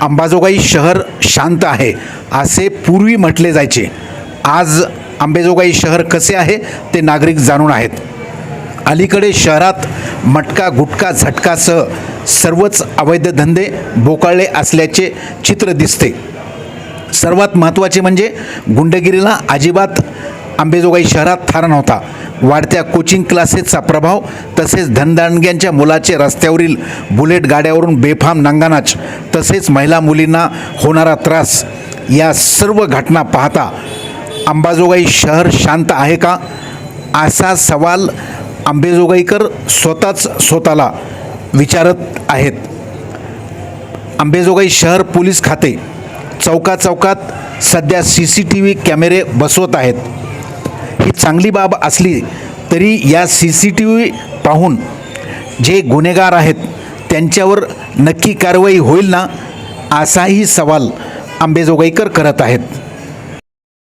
अंबाजोगाई शहर शांत आहे असे पूर्वी म्हटले जायचे. आज अंबेजोगाई शहर कसे आहे ते नागरिक जाणून आहेत. अलीकडे शहरात मटका गुटखा झटकासह सर्वच अवैध धंदे बोकाळले असल्याचे चित्र दिसते. सर्वात महत्त्वाचे म्हणजे गुंडगिरीला अजिबात आंबेजोगाई शहरात थारा नव्हता. वाढत्या कोचिंग क्लासेसचा प्रभाव तसेच धनदांडग्यांच्या मुलाचे रस्त्यावरील बुलेट गाड्यावरून बेफाम नांगानाच तसेच महिला मुलींना होणारा त्रास या सर्व घटना पाहता अंबाजोगाई शहर शांत आहे का? असा सवाल आंबेजोगाईकर स्वतःच स्वतःला विचारत आहेत. अंबेजोगाई शहर पोलीस खाते चौका चौकात सध्या सी सी टी व्ही कॅमेरे बसवत आहेत. ही चांगली बाब असली तरी या सी सी टी व्ही पाहून जे गुन्हेगार आहेत त्यांच्यावर नक्की कारवाई होईल ना असाही सवाल आंबेजोगाईकर करत आहेत.